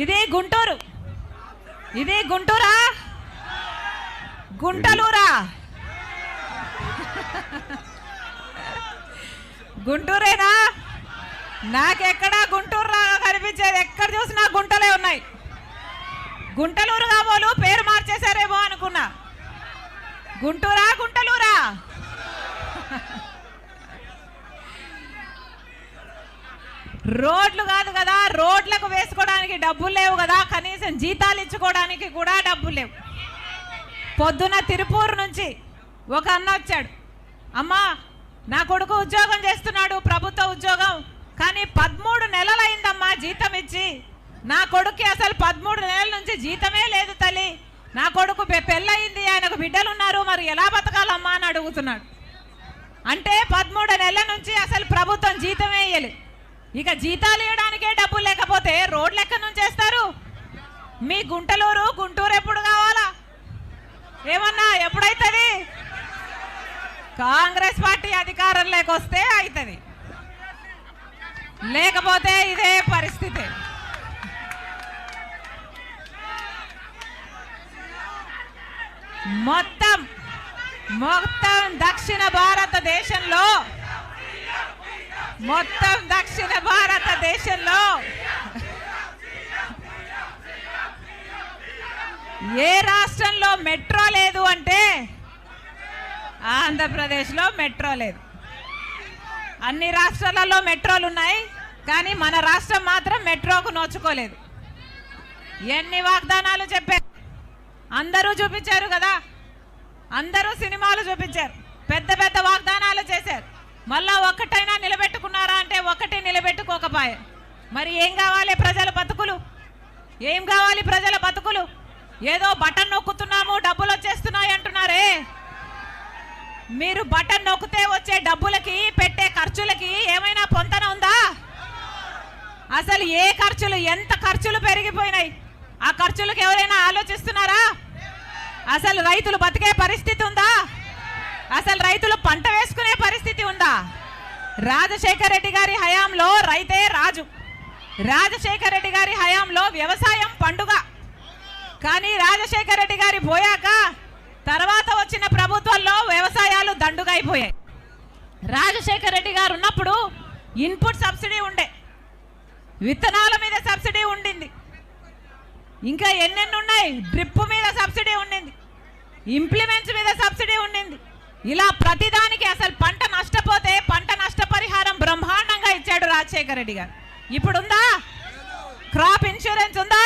ఇది గుంటూరు. ఇది గుంటూరా? గుంటలూరా? గుంటూరేనా? నాకెక్కడా గుంటూరు లాగా కనిపించేది? ఎక్కడ చూసినా గుంటలే ఉన్నాయి. గుంటలూరు కాబోలు పేరు మార్చేశారేమో అనుకున్నా. గుంటూరా గుంటలూరా? రోడ్లు కాదు కదా రోడ్లకు వేసుకోవడానికి డబ్బులు లేవు కదా కనీసం జీతాలు ఇచ్చుకోవడానికి కూడా డబ్బులు లేవు. పొద్దున తిరుపూరు నుంచి ఒక అన్న వచ్చాడు. అమ్మా నా కొడుకు ఉద్యోగం చేస్తున్నాడు ప్రభుత్వ ఉద్యోగం. కానీ పదమూడు నెలలైందమ్మా జీతం ఇచ్చి. నా కొడుక్కి అసలు పదమూడు నెలల నుంచి జీతమే లేదు తల్లి. నా కొడుకు పె- పెళ్ళయింది ఆయనకు బిడ్డలు ఉన్నారు మరి ఎలా బతకాలమ్మా? అని అడుగుతున్నాడు. అంటే పదమూడు నెలల నుంచి అసలు ప్రభుత్వం జీతమే ఇయ్యలేదు ఇక జీతాలు ఇవ్వడానికే డబ్బులు లేకపోతే రోడ్లు ఎక్కడి నుంచి చేస్తారు మీ గుంటలూరు గుంటూరు ఎప్పుడు కావాలా? ఏమన్నా ఎప్పుడైతుంది? కాంగ్రెస్ పార్టీ అధికారంలోకి వస్తే అవుతుంది లేకపోతే ఇదే పరిస్థితి. మొత్తం మొత్తం దక్షిణ భారతదేశంలో మొత్తం దక్షిణ భారతదేశంలో. ఏ రాష్ట్రంలో మెట్రో లేదు అంటే ఆంధ్రప్రదేశ్లో మెట్రో లేదు. అన్ని రాష్ట్రాలలో మెట్రోలు ఉన్నాయి కానీ మన రాష్ట్రం మాత్రం మెట్రోకు నోచుకోలేదు. ఎన్ని వాగ్దానాలు చెప్పారు అందరూ చూపించారు కదా. అందరూ సినిమాలు చూపించారు. పెద్ద పెద్ద వాగ్దానాలు చేశారు. మళ్ళా ఒక్కటైనా నిలబెట్టుకున్నారా అంటే ఒకటి నిలబెట్టుకోకపాయే. మరి ఏం కావాలి ప్రజల బతుకులు? ఏం కావాలి ప్రజల బతుకులు? ఏదో బటన్ నొక్కుతున్నాము డబ్బులు వచ్చేస్తున్నాయి అంటున్నారే. మీరు బటన్ నొక్కితే వచ్చే డబ్బులకి పెట్టే ఖర్చులకి ఏమైనా పొంతన ఉందా? అసలు ఏ ఖర్చులు ఎంత ఖర్చులు పెరిగిపోయినాయి? ఆ ఖర్చులకు ఎవరైనా ఆలోచిస్తున్నారా? అసలు రైతులు బతికే పరిస్థితి ఉందా? అసలు రైతులు పంట వేసుకునే పరిస్థితి ఉందా? రాజశేఖర రెడ్డి గారి హయాంలో రైతే రాజు. రాజశేఖర రెడ్డి గారి హయాంలో వ్యవసాయం పండుగ. కానీ రాజశేఖర రెడ్డి గారి పోయాక తర్వాత వచ్చిన ప్రభుత్వంలో వ్యవసాయాలు దండుగా అయిపోయాయి రాజశేఖర రెడ్డి గారు ఉన్నప్పుడు ఇన్పుట్ సబ్సిడీ ఉండే. విత్తనాల మీద సబ్సిడీ ఉండింది. ఇంకా ఎన్నెన్ని ఉన్నాయి డ్రిప్ మీద సబ్సిడీ ఉండింది. ఇంప్లిమెంట్స్ మీద సబ్సిడీ ఉండింది. ఇలా ప్రతిదానికి అసలు పంట నష్టపోతే పంట నష్టపరిహారం బ్రహ్మాండంగా ఇచ్చాడు రాజశేఖర రెడ్డి గారు. ఇప్పుడుందా? క్రాప్ ఇన్సూరెన్స్ ఉందా?